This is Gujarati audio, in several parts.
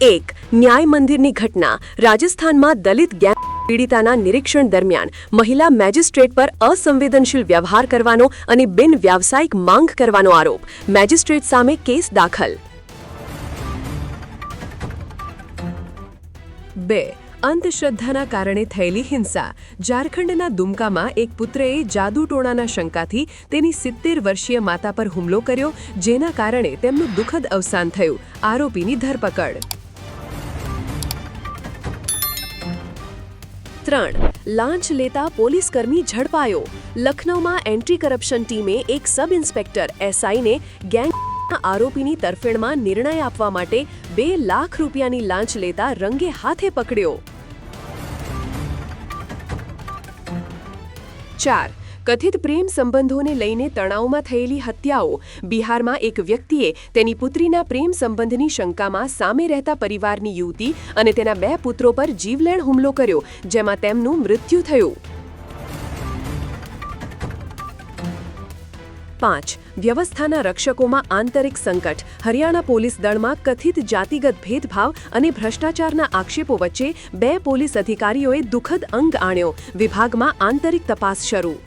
એક ન્યાય મંદિરની ઘટના રાજસ્થાનમાં દલિત ગેંગ પીડિતાના નિરીક્ષણ દરમિયાન મહિલા મેજિસ્ટ્રેટ પર અસંવેદનશીલ વ્યવહાર કરવાનો અને બિન વ્યાવસાયિક માંગ કરવાનો આરોપ. મેજિસ્ટ્રેટ સામે કેસ દાખલ. બે. અંધશ્રદ્ધાના કારણે થયેલી હિંસા. ઝારખંડના દુમકામાં એક પુત્રએ જાદુ ટોણાના શંકાથી તેની સિત્તેર વર્ષીય માતા પર હુમલો કર્યો, જેના કારણે તેમનું દુઃખદ અવસાન થયું. આરોપીની ધરપકડ. ત્રણ. લાંચ લેતા પોલીસકર્મી ઝડપાયો. લખનૌમાં એન્ટી કરપ્શન ટીમે એક સબ ઇન્સ્પેક્ટર, એસઆઈને ગેંગ આરોપીની તરફેણમાં નિર્ણય આપવા માટે બે લાખ રૂપિયાની લાંચ લેતા રંગે હાથે પકડ્યો. ચાર. કથિત પ્રેમ સંબંધોને લઈને તણાવમાં થયેલી હત્યાઓ, બિહારમાં એક વ્યક્તિએ તેની પુત્રીના પ્રેમ સંબંધની શંકામાં સામે રહેતા પરિવારની યુવતી અને તેના બે પુત્રો પર જીવલેણ હુમલો કર્યો, જેમાં તેમનું મૃત્યુ થયું. પાંચ. વ્યવસ્થાના રક્ષકોમાં આંતરિક સંકટ. હરિયાણા પોલીસ દળમાં કથિત જાતિગત ભેદભાવ અને ભ્રષ્ટાચારના આક્ષેપો વચ્ચે બે પોલીસ અધિકારીઓએ દુઃખદ અંગ આણ્યો. વિભાગમાં આંતરિક તપાસ શરૂ.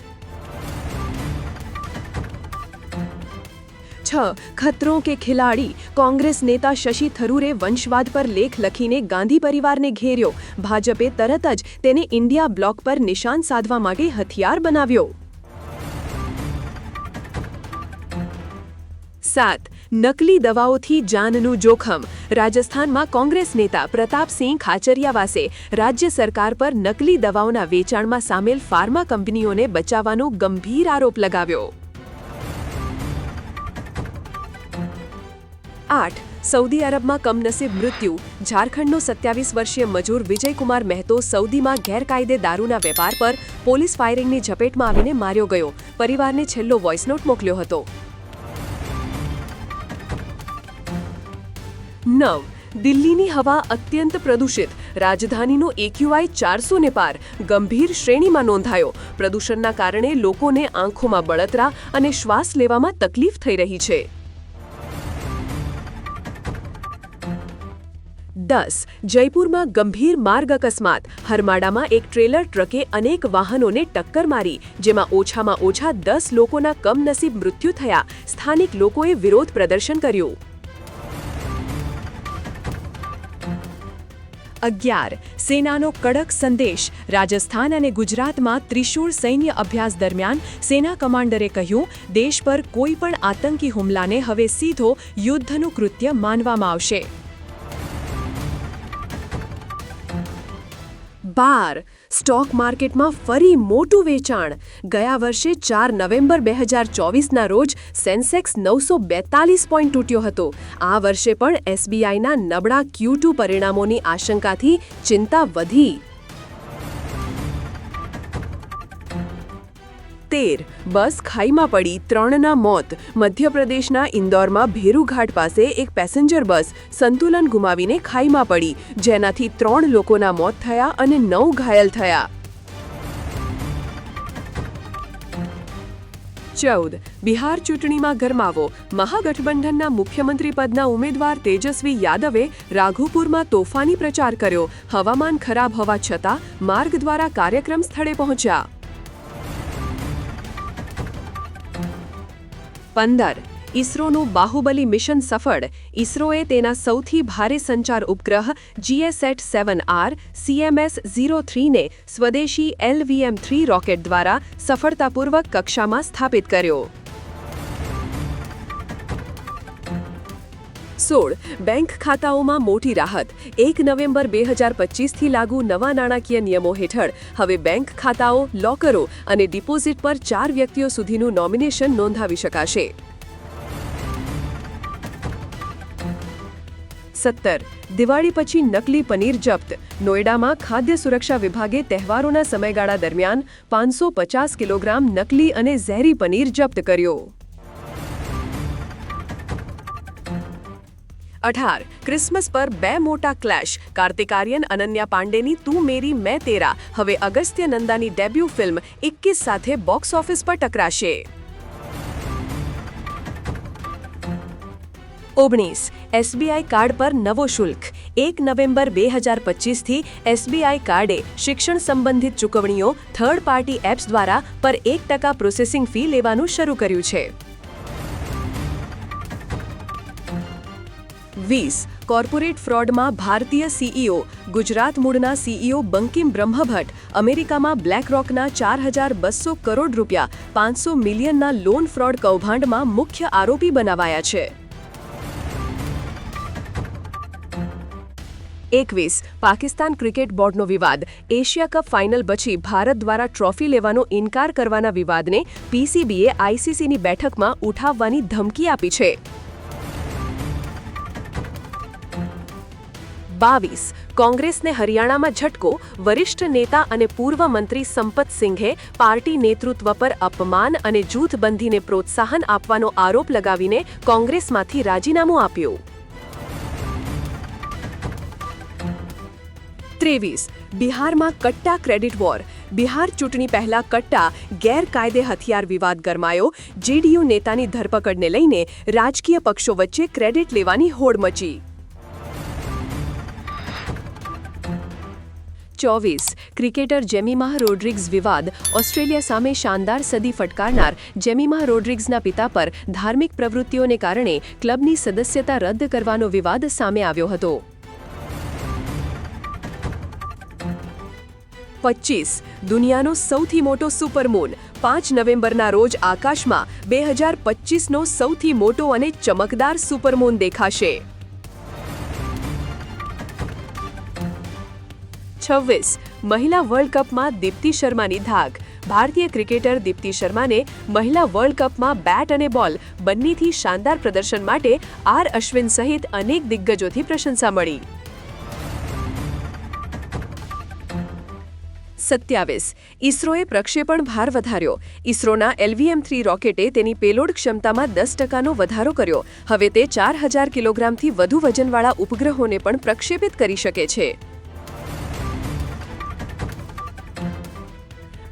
છ, ખતરો કે ખિલાડી. કોંગ્રેસ નેતા શશી થરૂરે વંશવાદ પર લેખ લખીને ગાંધી પરિવારને ઘેર્યો. ભાજપે તરત જ તેને ઇન્ડિયા બ્લોક પર નિશાન સાધવા માટે હથિયાર બનાવ્યો. સાત, નકલી દવાઓથી જાનનું જોખમ. રાજસ્થાનમાં કોંગ્રેસ નેતા પ્રતાપસિંહ ખાચરિયાવાસે રાજ્ય સરકાર પર નકલી દવાઓના વેચાણમાં સામેલ ફાર્મા કંપનીઓને બચાવવાનો ગંભીર આરોપ લગાવ્યો. આઠ, સૌદી અરબમાં કમનસીબ મૃત્યુ, ઝારખંડનો સત્યાવીસ વર્ષીય મજૂર વિજયકુમાર મહેતો સૌદીમાં ગેરકાયદે દારૂના વેપાર પર પોલીસ ફાયરિંગની ઝપેટમાં આવીને માર્યો ગયો. પરિવારને છેલ્લો વોઇસ નોટ મોકલ્યો હતો. નવ, દિલ્હીની હવા અત્યંત પ્રદૂષિત. રાજધાનીનો એક્યુઆઈ ચારસો ને પાર. ગંભીર શ્રેણીમાં નોંધાયો. પ્રદૂષણના કારણે લોકોને આંખોમાં બળતરા અને શ્વાસ લેવામાં તકલીફ થઈ રહી છે. દસ, જયપુરમાં ગંભીર માર્ગ અકસ્માત. હરમાડામાં એક ટ્રેલર ટ્રકે અનેક વાહનોને ટક્કર મારી, જેમાં ઓછામાં ઓછા દસ લોકોના કમનસીબ મૃત્યુ થયા. સ્થાનિક લોકોએ વિરોધ પ્રદર્શન કર્યું. અગિયાર, સેનાનો કડક સંદેશ. રાજસ્થાન અને ગુજરાતમાં ત્રિશૂળ સૈન્ય અભ્યાસ દરમિયાન સેના કમાન્ડરે કહ્યું, દેશ પર કોઈ પણ આતંકી હુમલાને હવે સીધો યુદ્ધનું કૃત્ય માનવામાં આવશે. બાર સ્ટોક માર્કેટમાં ફરી મોટું વેચાણ. ગયા વર્ષે ચાર નવેમ્બર બે હજાર ચોવીસના રોજ સેન્સેક્સ નવસો બેતાલીસ પોઈન્ટ તૂટ્યો હતો. આ વર્ષે પણ એસબીઆઈના નબળા ક્યુ ટુ પરિણામોની આશંકાથી ચિંતા વધી. તેર. બસ ખાઈમાં પડી ત્રણના મોત. મધ્યપ્રદેશના ઇન્દોરમાં ભેરુઘાટ પાસે એક પેસેન્જર બસ સંતુલન ગુમાવીને ખાઈમાં પડી. જેનાથી ત્રણ લોકોના મોત થયા અને નવ ઘાયલ થયા. ચૌદ. બિહાર ચૂંટણીમાં ગરમાવો. મહાગઠબંધનના મુખ્યમંત્રી પદના ઉમેદવાર તેજસ્વી યાદવે રાઘોપુરમાં તોફાની પ્રચાર કર્યો. હવામાન ખરાબ હોવા છતાં માર્ગ દ્વારા કાર્યક્રમ સ્થળે પહોંચ્યા. પંદર. ઇસરોનું બાહુબલી મિશન સફળ. ઇસરોએ તેના સૌથી ભારે સંચાર ઉપગ્રહ GSAT seven R, CMS zero થ્રીને સ્વદેશી એલવીએમ થ્રી રોકેટ દ્વારા સફળતાપૂર્વક કક્ષામાં સ્થાપિત કર્યો. સોળ બેંક ખાતાઓમાં મોટી રાહત. એક નવેમ્બર બે હજાર પચીસથી લાગુ નવા નાણાકીય નિયમો હેઠળ. હવે બેંક ખાતાઓ, લોકરો અને ડિપોઝિટ પર ચાર વ્યક્તિઓ સુધીનું નોમિનેશન નોંધાવી શકાશે. સત્તર દિવાળી પછી નકલી પનીર જપ્ત. નોઈડામાં ખાદ્ય સુરક્ષા વિભાગે તહેવારોના સમયગાળા દરમિયાન પાંચસો પચાસ કિલોગ્રામ નકલી અને ઝેરી પનીર જપ્ત કર્યો. અઢાર, ક્રિસમસ પર બે મોટા ક્લેશ. કાર્તિક આર્યન અનન્યા પાંડેની તું મેરી મેં તેરા. હવે અગસ્ત્ય નંદાની ડેબ્યુ ફિલ્મ ઇક્કીસ સાથે બોક્સ ઓફિસ પર ટકરાશે. ઓગણીસ, એસબીઆઈ કાર્ડ પર નવો શુલ્ક. એક નવેમ્બર બે હજાર પચીસથી એસબીઆઈ કાર્ડે શિક્ષણ સંબંધિત ચૂકવણીઓ થર્ડ પાર્ટી એપ્સ દ્વારા પર એક ટકા પ્રોસેસિંગ ફી લેવાનું શરૂ કર્યું છે. વીસ, કોર્પોરેટ ફ્રોડમાં ભારતીય સીઈઓ ગુજરાત મૂળના સીઈઓ બંકિમ બ્રહ્મભટ્ટ, અમેરિકામાં બ્લેક રોકના ચાર હજાર બસો કરોડ રૂપિયા, પાંચસો મિલિયનના લોન ફ્રોડ કૌભાંડમાં મુખ્ય આરોપી બનાવાયા છે. એકવીસ, પાકિસ્તાન ક્રિકેટ બોર્ડનો વિવાદ. એશિયા કપ ફાઇનલ પછી ભારત દ્વારા ટ્રોફી લેવાનો ઇનકાર કરવાના વિવાદને પીસીબીએ આઈસીસીની બેઠકમાં ઉઠાવવાની ધમકી આપી છે. બાવીસ. કોંગ્રેસને હરિયાણામાં ઝટકો, વરિષ્ઠ નેતા અને પૂર્વ મંત્રી સંપત સિંઘે પાર્ટી નેતૃત્વ પર અપમાન અને જૂથબંધીને પ્રોત્સાહન આપવાનો આરોપ લગાવીને કોંગ્રેસમાંથી રાજીનામું આપ્યું. ત્રેવીસ. બિહારમાં કટ્ટા ક્રેડિટ વોર. બિહાર ચૂંટણી પહેલા કટ્ટા ગેરકાયદે હથિયાર વિવાદ ગરમાયો. જેડીયુ નેતાની ધરપકડને લઈને રાજકીય પક્ષો વચ્ચે ક્રેડિટ લેવાની હોડ મચી. ચોવીસ. ક્રિકેટર જેમીમાહ રોડ્રિગ્સ વિવાદ. ઓસ્ટ્રેલિયા સામે શાનદાર સદી ફટકારનાર જેમીમાહ રોડ્રિગ્સના પિતા પર ધાર્મિક પ્રવૃત્તિઓને કારણે ક્લબની સદસ્યતા રદ કરવાનો વિવાદ સામે આવ્યો હતો. પચીસ. દુનિયાનો સૌથી મોટો સુપરમૂન પાંચ નવેમ્બરના રોજ આકાશમાં બે હજાર પચીસનો સૌથી મોટો અને ચમકદાર સુપરમૂન દેખાશે. છવ્વીસ. મહિલા વર્લ્ડ કપમાં દીપ્તિ શર્માની ધાક. ભારતીય ક્રિકેટર દીપ્તિ શર્માને મહિલા વર્લ્ડ કપમાં બેટ અને બોલ બંનેથી શાનદાર પ્રદર્શન માટે આર અશ્વિન સહિત અનેક દિગ્ગજોથી પ્રશંસા મળી. સત્યાવીસ. ઇસરોએ પ્રક્ષેપણ ભાર વધાર્યો. ઇસરોના એલવીએમ થ્રી રોકેટે તેની પેલોડ ક્ષમતામાં દસ ટકાનો વધારો કર્યો. હવે તે ચાર હજાર કિલોગ્રામથી વધુ વજનવાળા ઉપગ્રહોને પણ પ્રક્ષેપિત કરી શકે છે.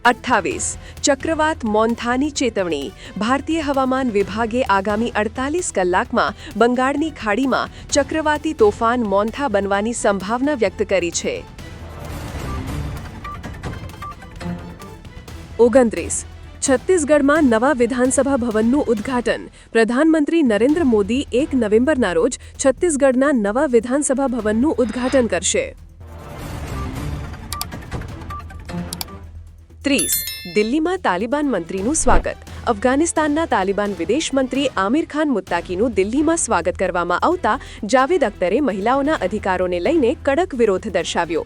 અઠ્ઠાવીસ. ચક્રવાત મોન્થાની ચેતવણી. ભારતીય હવામાન વિભાગે આગામી અડતાલીસ કલાકમાં બંગાળની ખાડીમાં ચક્રવાતી તોફાન મોન્થા બનવાની સંભાવના વ્યક્ત કરી છે. ઓગણત્રીસ. છત્તીસગઢમાં નવા વિધાનસભા ભવનનું ઉદ્ઘાટન. પ્રધાનમંત્રી નરેન્દ્ર મોદી એક નવેમ્બરના રોજ છત્તીસગઢના નવા વિધાનસભા ભવનનું ઉદ્ઘાટન કરશે. ત્રીસ. દિલ્હીમાં તાલિબાન મંત્રીનું સ્વાગત. અફઘાનિસ્તાનના તાલિબાન વિદેશ મંત્રી આમિર ખાન મુત્તાકીનું દિલ્હીમાં સ્વાગત કરવામાં આવતા જાવેદ અખ્તરે મહિલાઓના અધિકારોને લઈને કડક વિરોધ દર્શાવ્યો.